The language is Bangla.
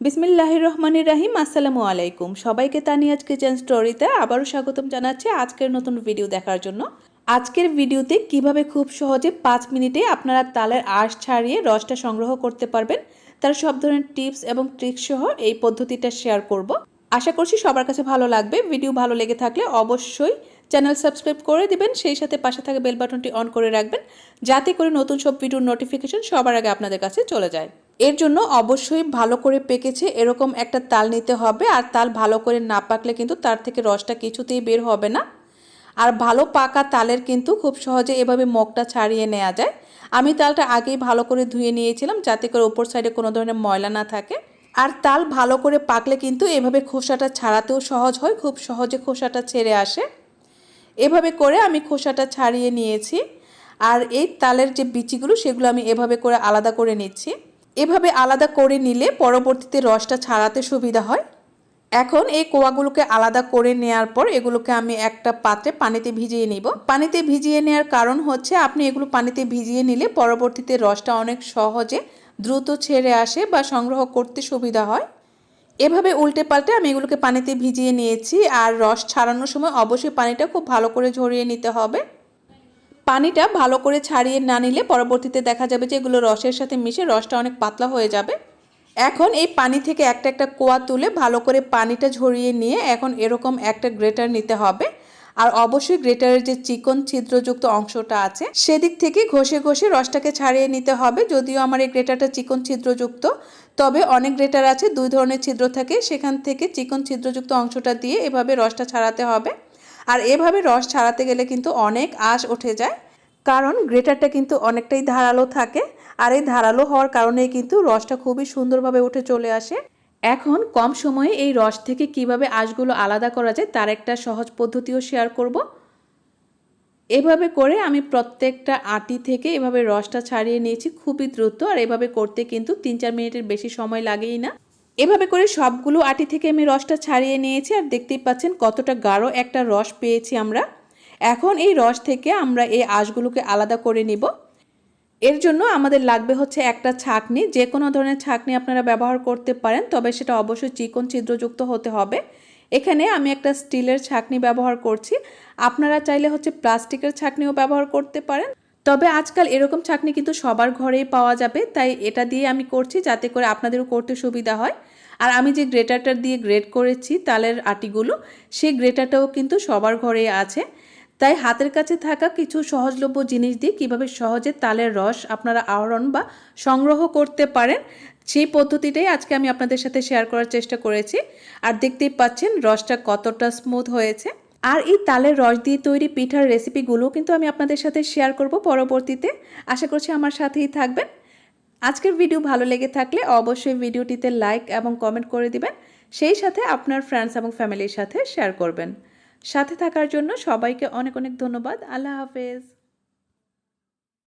বিসমিল্লাহ রহমানির রাহিম আসসালামু আলাইকুম সবাইকে তানিয়াজ কিচেন স্টোরিতে আবারও স্বাগতম জানাচ্ছি আজকের নতুন ভিডিও দেখার জন্য। আজকের ভিডিওতে কীভাবে খুব সহজে পাঁচ মিনিটে আপনারা তালের আঁশ ছাড়িয়ে রসটা সংগ্রহ করতে পারবেন, তার সব ধরনের টিপস এবং ট্রিক্স সহ এই পদ্ধতিটা শেয়ার করব। আশা করছি সবার কাছে ভালো লাগবে। ভিডিও ভালো লেগে থাকলে অবশ্যই চ্যানেল সাবস্ক্রাইব করে দিবেন, সেই সাথে পাশে থাকা বেল বাটনটি অন করে রাখবেন, যাতে করে নতুন সব ভিডিওর নোটিফিকেশন সবার আগে আপনাদের কাছে চলে যায়। এর জন্য অবশ্যই ভালো করে পেকেছে, এরকম একটা তাল নিতে হবে, আর তাল ভালো করে না পাকলে কিন্তু তার থেকে রসটা কিছুতেই বের হবে না। আর ভালো পাকা তালের কিন্তু খুব সহজে এভাবে মগটা ছাড়িয়ে নেওয়া যায়। আমি তালটা আগেই ভালো করে ধুয়ে নিয়েছিলাম, যাতে করে ওপর সাইডে কোনো ধরনের ময়লা না থাকে। আর তাল ভালো করে পাকলে কিন্তু এভাবে খোসাটা ছাড়াতেও সহজ হয়, খুব সহজে খোসাটা ছেড়ে আসে। এভাবে করে আমি খোসাটা ছাড়িয়ে নিয়েছি। আর এই তালের যে বিচিগুলো, সেগুলো আমি এভাবে করে আলাদা করে নিচ্ছি। এভাবে আলাদা করে নিলে পরবর্তীতে রসটা ছাড়াতে সুবিধা হয়। এখন এই কোয়াগুলোকে আলাদা করে নেওয়ার পর এগুলোকে আমি একটা পাত্রে পানিতে ভিজিয়ে নিব। পানিতে ভিজিয়ে নেওয়ার কারণ হচ্ছে আপনি এগুলো পানিতে ভিজিয়ে নিলে পরবর্তীতে রসটা অনেক সহজে দ্রুত ছেড়ে আসে বা সংগ্রহ করতে সুবিধা হয়। এভাবে উল্টে পাল্টে আমি এগুলোকে পানিতে ভিজিয়ে নিয়েছি আর রস ছাড়ানোর সময় অবশ্যই পানিটা খুব ভালো করে ঝরিয়ে নিতে হবে। পানিটা ভালো করে ছাড়িয়ে না নিলে পরবর্তীতে দেখা যাবে যে এগুলো রসের সাথে মিশে রসটা অনেক পাতলা হয়ে যাবে। এখন এই পানি থেকে একটা একটা কোয়া তুলে ভালো করে পানিটা ঝরিয়ে নিয়ে এখন এরকম একটা গ্রেটার নিতে হবে। আর অবশ্যই গ্রেটারের যে চিকন ছিদ্রযুক্ত অংশটা আছে, সেদিক থেকে ঘষে ঘষে রসটাকে ছাড়িয়ে নিতে হবে। যদিও আমার এই গ্রেটারটা চিকন ছিদ্রযুক্ত, তবে অনেক গ্রেটার আছে, দুই ধরনের ছিদ্র থাকে। সেখান থেকে চিকন ছিদ্রযুক্ত অংশটা দিয়ে এভাবে রসটা ছাড়াতে হবে। আর এভাবে রস ছাড়াতে গেলে কিন্তু অনেক আঁশ উঠে যায়। কারণ গ্রেটারটা কিন্তু অনেকটাই ধারালো থাকে আর এই ধারালো হওয়ার কারণে কিন্তু রসটা খুবই সুন্দরভাবে উঠে চলে আসে। এখন কম সময়ে এই রস থেকে কীভাবে আঁশগুলো আলাদা করা যায় তার একটা সহজ পদ্ধতিও শেয়ার করব। এভাবে করে আমি প্রত্যেকটা আটি থেকে এভাবে রসটা ছাড়িয়ে নিয়েছি খুবই দ্রুত আর এভাবে করতে কিন্তু তিন চার মিনিটের বেশি সময় লাগেই না। এভাবে করে সবগুলো আটি থেকে আমি রসটা ছাড়িয়ে নিয়েছি আর দেখতেই পাচ্ছেন কতটা গাঢ় একটা রস পেয়েছি আমরা। এখন এই রস থেকে আমরা এই আঁশগুলোকে আলাদা করে নিব। এর জন্য আমাদের লাগবে হচ্ছে একটা ছাকনি, যে কোনো ধরনের ছাকনি আপনারা ব্যবহার করতে পারেন, তবে সেটা অবশ্যই চিকন ছিদ্রযুক্ত হতে হবে। এখানে আমি একটা স্টিলের ছাকনি ব্যবহার করছি। আপনারা চাইলে হচ্ছে প্লাস্টিকের ছাকনিও ব্যবহার করতে পারেন। তবে আজকাল এরকম ছাঁকনি কিন্তু সবার ঘরেই পাওয়া যাবে, তাই এটা দিয়ে আমি করছি যাতে করে আপনাদেরও করতে সুবিধা হয়। আর আমি যে গ্রেটারটা দিয়ে গ্রেট করেছি তালের আটিগুলো, সেই গ্রেটারটাও কিন্তু সবার ঘরেই আছে। তাই হাতের কাছে থাকা কিছু সহজলভ্য জিনিস দিয়ে কীভাবে সহজে তালের রস আপনারা আহরণ বা সংগ্রহ করতে পারেন, সেই পদ্ধতিটাই আজকে আমি আপনাদের সাথে শেয়ার করার চেষ্টা করেছি। আর দেখতেই পাচ্ছেন রসটা কতটা স্মুথ হয়েছে। আর এই তালের রস দিয়ে তৈরি পিঠার রেসিপিগুলো কিন্তু আমি আপনাদের সাথে শেয়ার করব পরবর্তীতে। আশা করছি আমার সাথেই থাকবেন। আজকের ভিডিও ভালো লেগে থাকলে অবশ্যই ভিডিওটিতে লাইক এবং কমেন্ট করে দিবেন। সেই সাথে আপনার ফ্রেন্ডস এবং ফ্যামিলির সাথে শেয়ার করবেন। সাথে থাকার জন্য সবাইকে অনেক অনেক ধন্যবাদ। আল্লাহ হাফেজ।